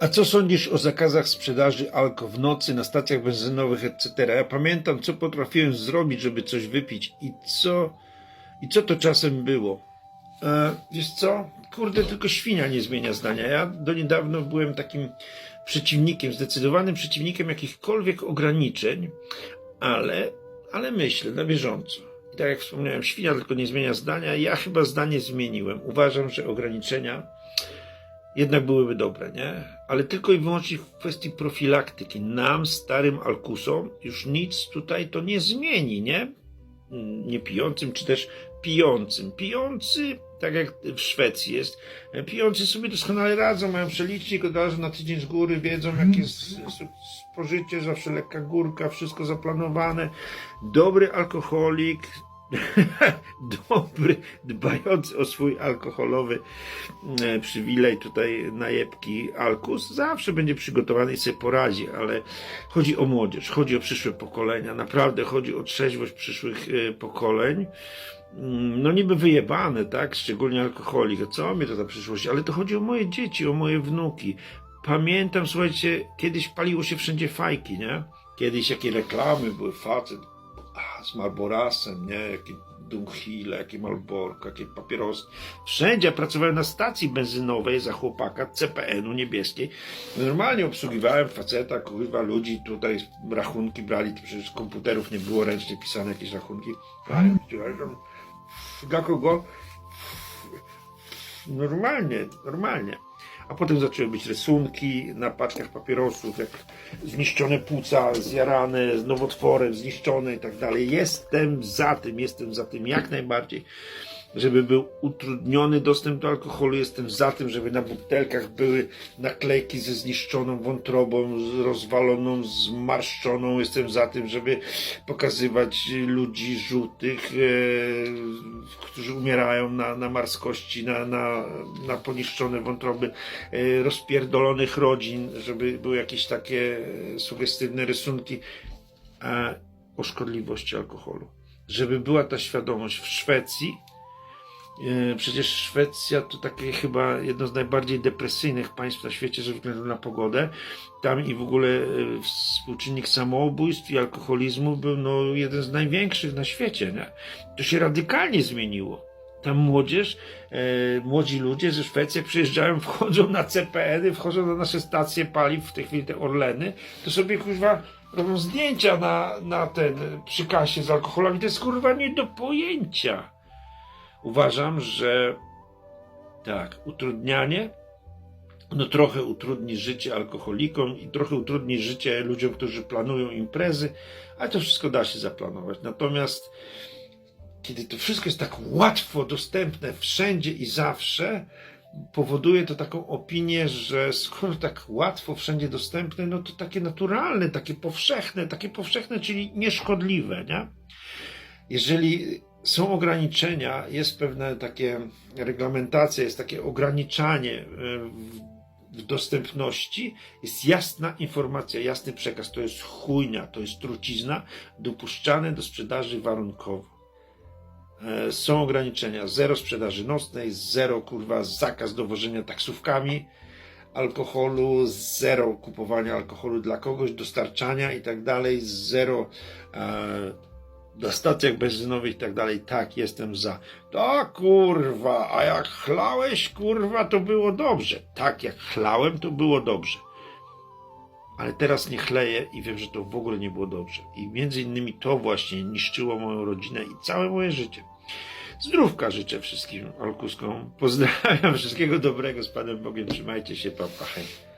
A co sądzisz o zakazach sprzedaży alko w nocy na stacjach benzynowych, etc.? Ja pamiętam, co potrafiłem zrobić, żeby coś wypić i co, i co to czasem było. E, wiesz co? Kurde, tylko świnia nie zmienia zdania. Ja do niedawno byłem takim przeciwnikiem, zdecydowanym przeciwnikiem jakichkolwiek ograniczeń, ale, ale myślę na bieżąco. I tak jak wspomniałem, świnia tylko nie zmienia zdania. Ja chyba zdanie zmieniłem. Uważam, że ograniczenia jednak byłyby dobre, nie? Ale tylko i wyłącznie w kwestii profilaktyki. Nam, starym alkusom, już nic tutaj to nie zmieni, nie? Nie pijącym, czy też pijącym. Pijący, tak jak w Szwecji jest, pijący sobie doskonale radzą, mają przelicznik od razu na tydzień z góry, wiedzą jakie jest spożycie, zawsze lekka górka, wszystko zaplanowane. Dobry alkoholik, dobry, dbający o swój alkoholowy e, przywilej, tutaj najebki Alkus, zawsze będzie przygotowany i sobie poradzi, ale chodzi o młodzież, chodzi o przyszłe pokolenia, naprawdę chodzi o trzeźwość przyszłych e, pokoleń. Mm, No niby wyjebane, tak? Szczególnie alkoholik. Co mnie to za przyszłość? Ale to chodzi o moje dzieci, o moje wnuki. Pamiętam, słuchajcie, kiedyś paliło się wszędzie fajki, nie? Kiedyś jakie reklamy były, facet z Marborasem, nie? Jakie Dunghile, jakie Malborko, jakie papierosy. Wszędzie pracowałem na stacji benzynowej za chłopaka CPN-u niebieskiej. Normalnie obsługiwałem faceta, kurwa, ludzi, tutaj rachunki brali, to przecież komputerów nie było, ręcznie pisane jakieś rachunki. Brali, Dla kogo? Normalnie, normalnie. A potem zaczęły być rysunki na paczkach papierosów, jak zniszczone płuca, zjarane, z nowotworem, zniszczone i tak dalej. Jestem za tym, jestem za tym jak najbardziej, żeby był utrudniony dostęp do alkoholu. Jestem za tym, żeby na butelkach były naklejki ze zniszczoną wątrobą, rozwaloną, zmarszczoną. Jestem za tym, żeby pokazywać ludzi żółtych, e, którzy umierają na, na marskości, na, na, na poniszczone wątroby, e, rozpierdolonych rodzin, żeby były jakieś takie sugestywne rysunki e, o szkodliwości alkoholu. Żeby była ta świadomość w Szwecji, Przecież Szwecja to takie chyba jedno z najbardziej depresyjnych państw na świecie ze względu na pogodę. Tam i w ogóle e, współczynnik samobójstw i alkoholizmu był no, jeden z największych na świecie. Nie? To się radykalnie zmieniło. Tam młodzież, e, młodzi ludzie ze Szwecji przyjeżdżają, wchodzą na CPN-y, wchodzą na nasze stacje paliw, w tej chwili te Orleny, to sobie kurwa robią zdjęcia na, na ten, przy kasie z alkoholami. To jest kurwa nie do pojęcia. Uważam, że tak, utrudnianie no trochę utrudni życie alkoholikom i trochę utrudni życie ludziom, którzy planują imprezy, ale to wszystko da się zaplanować. Natomiast kiedy to wszystko jest tak łatwo dostępne wszędzie i zawsze, powoduje to taką opinię, że skoro tak łatwo wszędzie dostępne, no to takie naturalne, takie powszechne, takie powszechne, czyli nieszkodliwe, nie? Jeżeli są ograniczenia, jest pewne takie reglamentacja, jest takie ograniczanie e, w, dostępności, jest jasna informacja, jasny przekaz, to jest chujnia, to jest trucizna, dopuszczane do sprzedaży warunkowo. E, Są ograniczenia, zero sprzedaży nocnej, zero kurwa zakaz dowożenia taksówkami alkoholu, zero kupowania alkoholu dla kogoś, dostarczania i tak dalej, zero e, na stacjach benzynowych i tak dalej, tak, jestem za. Tak, kurwa, a jak chlałeś, kurwa, to było dobrze. Tak, jak chlałem, to było dobrze. Ale teraz nie chleję i wiem, że to w ogóle nie było dobrze. I między innymi to właśnie niszczyło moją rodzinę i całe moje życie. Zdrówka życzę wszystkim alkuskom. Pozdrawiam, wszystkiego dobrego z Panem Bogiem. Trzymajcie się, papa. Hej.